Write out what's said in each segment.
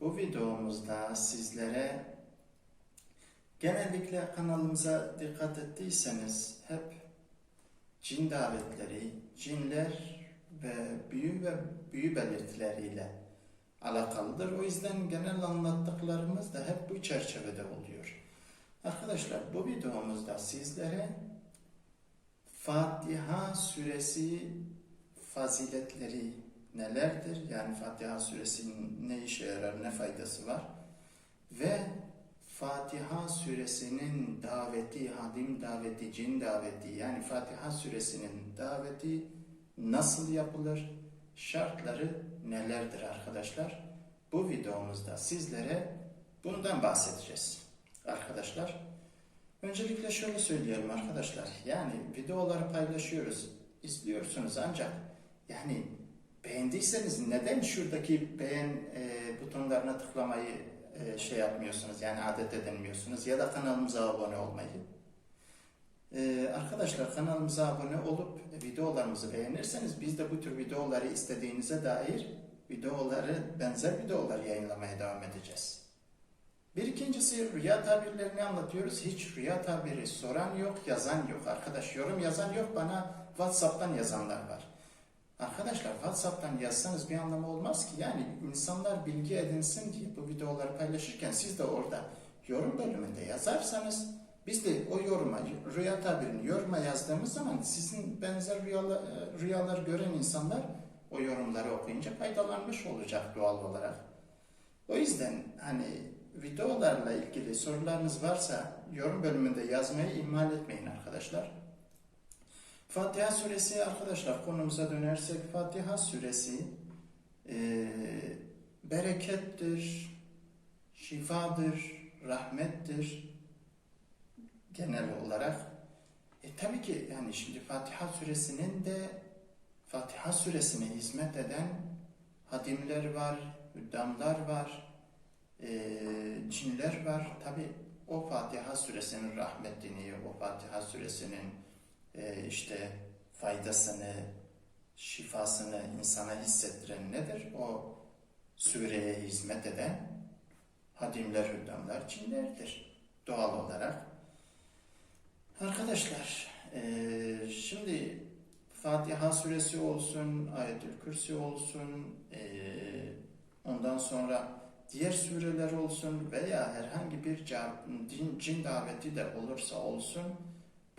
Bu videomuzda sizlere genellikle kanalımıza dikkat ettiyseniz hep cin davetleri, cinler ve büyü ve büyü belirtileriyle alakalıdır. O yüzden genel anlattıklarımız da hep bu çerçevede oluyor. Arkadaşlar bu videomuzda sizlere Fatiha suresi faziletleri nelerdir? Yani Fatiha suresinin ne işe yarar, ne faydası var? Ve Fatiha suresinin daveti, hadim daveti, cin daveti yani Fatiha suresinin daveti nasıl yapılır? Şartları nelerdir arkadaşlar? Bu videomuzda sizlere bundan bahsedeceğiz arkadaşlar. Öncelikle şöyle söyleyelim arkadaşlar. Yani videoları paylaşıyoruz, izliyorsunuz ancak yani beğendiyseniz neden şuradaki beğen e, butonlarına tıklamayı e, şey yapmıyorsunuz yani adet edinmiyorsunuz ya da kanalımıza abone olmayı. E, arkadaşlar kanalımıza abone olup videolarımızı beğenirseniz biz de bu tür videoları istediğinize dair videoları benzer videolar yayınlamaya devam edeceğiz. Bir ikincisi rüya tabirlerini anlatıyoruz. Hiç rüya tabiri soran yok, yazan yok. Arkadaş yorum yazan yok. Bana WhatsApp'tan yazanlar var. Arkadaşlar WhatsApp'tan yazsanız bir anlamı olmaz ki. Yani insanlar bilgi edinsin diye bu videoları paylaşırken siz de orada yorum bölümünde yazarsanız biz de o yoruma, rüya tabirini yoruma yazdığımız zaman sizin benzer rüyalar, rüyalar gören insanlar o yorumları okuyunca faydalanmış olacak doğal olarak. O yüzden hani videolarla ilgili sorularınız varsa yorum bölümünde yazmayı ihmal etmeyin arkadaşlar. Fatiha suresi arkadaşlar konumuza dönersek Fatiha suresi e, berekettir, şifadır, rahmettir genel olarak. E tabii ki yani şimdi Fatiha suresinin de Fatiha suresine hizmet eden hadimler var, hüddamlar var, e, cinler var. Tabi o Fatiha suresinin rahmetini, o Fatiha suresinin e, işte faydasını, şifasını insana hissettiren nedir? O sureye hizmet eden hadimler, hüddamlar, cinlerdir doğal olarak. Arkadaşlar, e, şimdi Fatiha suresi olsun, Ayetül Kürsi olsun, e, ondan sonra diğer sureler olsun veya herhangi bir cin daveti de olursa olsun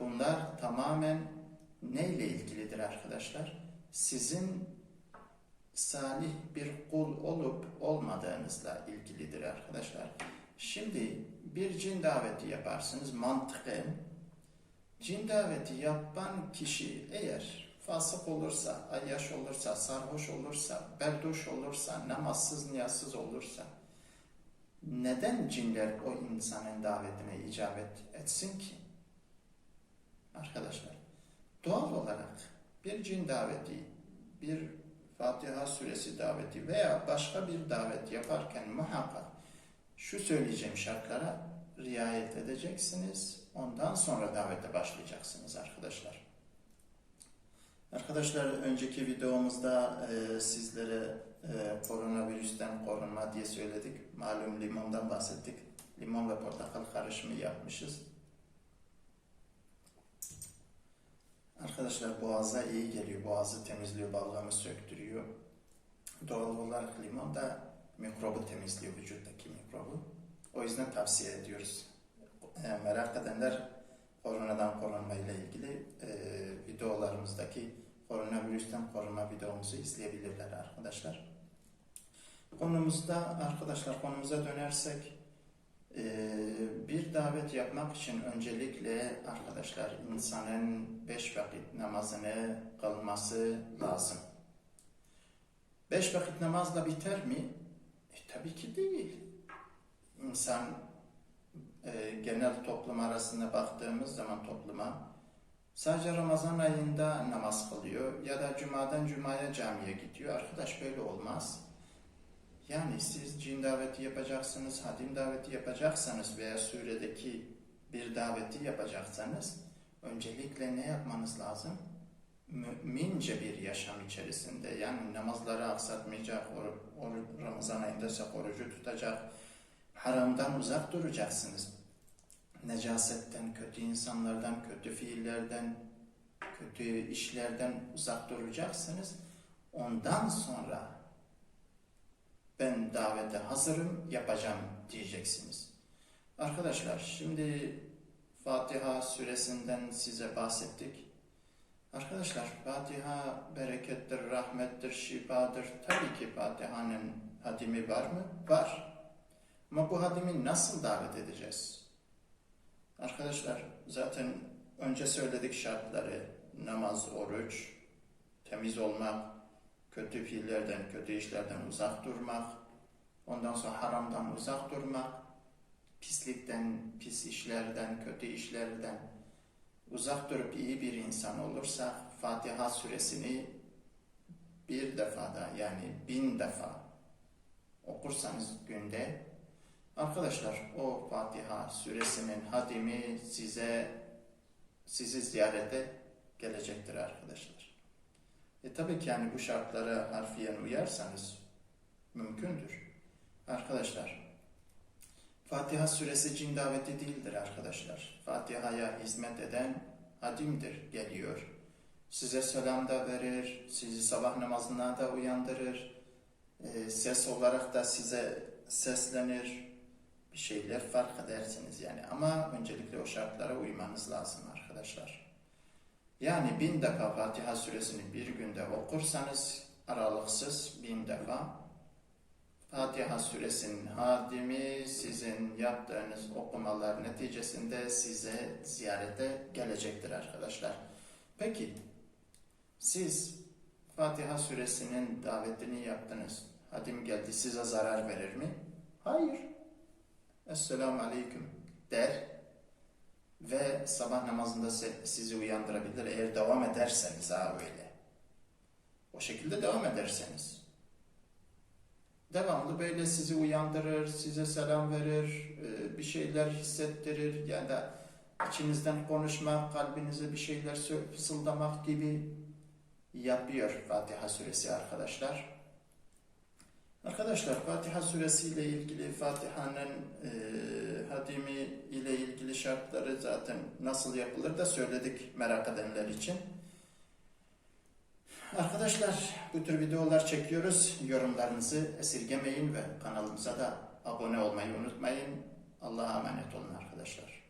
bunlar tamamen neyle ilgilidir arkadaşlar? Sizin salih bir kul olup olmadığınızla ilgilidir arkadaşlar. Şimdi bir cin daveti yaparsınız mantıken. Cin daveti yapan kişi eğer fasık olursa, ayyaş olursa, sarhoş olursa, berduş olursa, namazsız, niyazsız olursa neden cinler o insanın davetine icabet etsin ki? Arkadaşlar, doğal olarak bir cin daveti, bir Fatiha suresi daveti veya başka bir davet yaparken muhakkak şu söyleyeceğim şartlara riayet edeceksiniz. Ondan sonra davete başlayacaksınız arkadaşlar. Arkadaşlar önceki videomuzda e, sizlere e, koronavirüsten korunma diye söyledik. Malum limondan bahsettik. Limon ve portakal karışımı yapmışız. Arkadaşlar boğaza iyi geliyor. Boğazı temizliyor, balgamı söktürüyor. Doğal olarak limon da mikrobu temizliyor, vücuttaki mikrobu. O yüzden tavsiye ediyoruz. E, merak edenler koronadan korunma ile ilgili e, videolarımızdaki koronavirüsten korunma videomuzu izleyebilirler arkadaşlar. Konumuzda arkadaşlar konumuza dönersek e, davet yapmak için öncelikle arkadaşlar insanın beş vakit namazını kılması lazım. Beş vakit namazla biter mi? E, tabii ki değil. İnsan e, genel toplum arasında baktığımız zaman topluma sadece Ramazan ayında namaz kılıyor ya da cumadan cumaya camiye gidiyor. Arkadaş böyle olmaz. Yani siz cin daveti yapacaksınız, hadim daveti yapacaksanız veya suredeki bir daveti yapacaksanız öncelikle ne yapmanız lazım? mümince bir yaşam içerisinde yani namazları aksatmayacak, or, or- Ramazan ayında ise orucu tutacak, haramdan uzak duracaksınız. Necasetten, kötü insanlardan, kötü fiillerden, kötü işlerden uzak duracaksınız. Ondan sonra ben davete hazırım, yapacağım diyeceksiniz. Arkadaşlar şimdi Fatiha suresinden size bahsettik. Arkadaşlar Fatiha berekettir, rahmettir, şifadır. Tabii ki Fatiha'nın hadimi var mı? Var. Ama bu hadimi nasıl davet edeceğiz? Arkadaşlar zaten önce söyledik şartları. Namaz, oruç, temiz olmak, kötü fiillerden, kötü işlerden uzak durmak, ondan sonra haramdan uzak durmak, pislikten, pis işlerden, kötü işlerden uzak durup iyi bir insan olursak Fatiha suresini bir defada yani bin defa okursanız günde arkadaşlar o Fatiha suresinin hadimi size sizi ziyarete gelecektir arkadaşlar. E tabii ki yani bu şartlara harfiyen uyarsanız mümkündür. Arkadaşlar Fatiha suresi cin daveti değildir arkadaşlar. Fatiha'ya hizmet eden hadimdir, geliyor. Size selam da verir, sizi sabah namazına da uyandırır. E, ses olarak da size seslenir. Bir şeyler fark edersiniz yani. Ama öncelikle o şartlara uymanız lazım arkadaşlar. Yani bin defa Fatiha suresini bir günde okursanız aralıksız bin defa Fatiha suresinin hadimi sizin yaptığınız okumalar neticesinde size ziyarete gelecektir arkadaşlar. Peki siz Fatiha suresinin davetini yaptınız. Hadim geldi size zarar verir mi? Hayır. Esselamu Aleyküm der ve sabah namazında sizi uyandırabilir eğer devam ederseniz ha öyle. O şekilde devam ederseniz. Devamlı böyle sizi uyandırır, size selam verir, e, bir şeyler hissettirir ya da içinizden konuşmak, kalbinize bir şeyler fısıldamak gibi yapıyor Fatiha suresi arkadaşlar. Arkadaşlar Fatiha suresi ile ilgili Fatiha'nın e, hadimi ile ilgili şartları zaten nasıl yapılır da söyledik merak edenler için. Arkadaşlar bu tür videolar çekiyoruz. Yorumlarınızı esirgemeyin ve kanalımıza da abone olmayı unutmayın. Allah'a emanet olun arkadaşlar.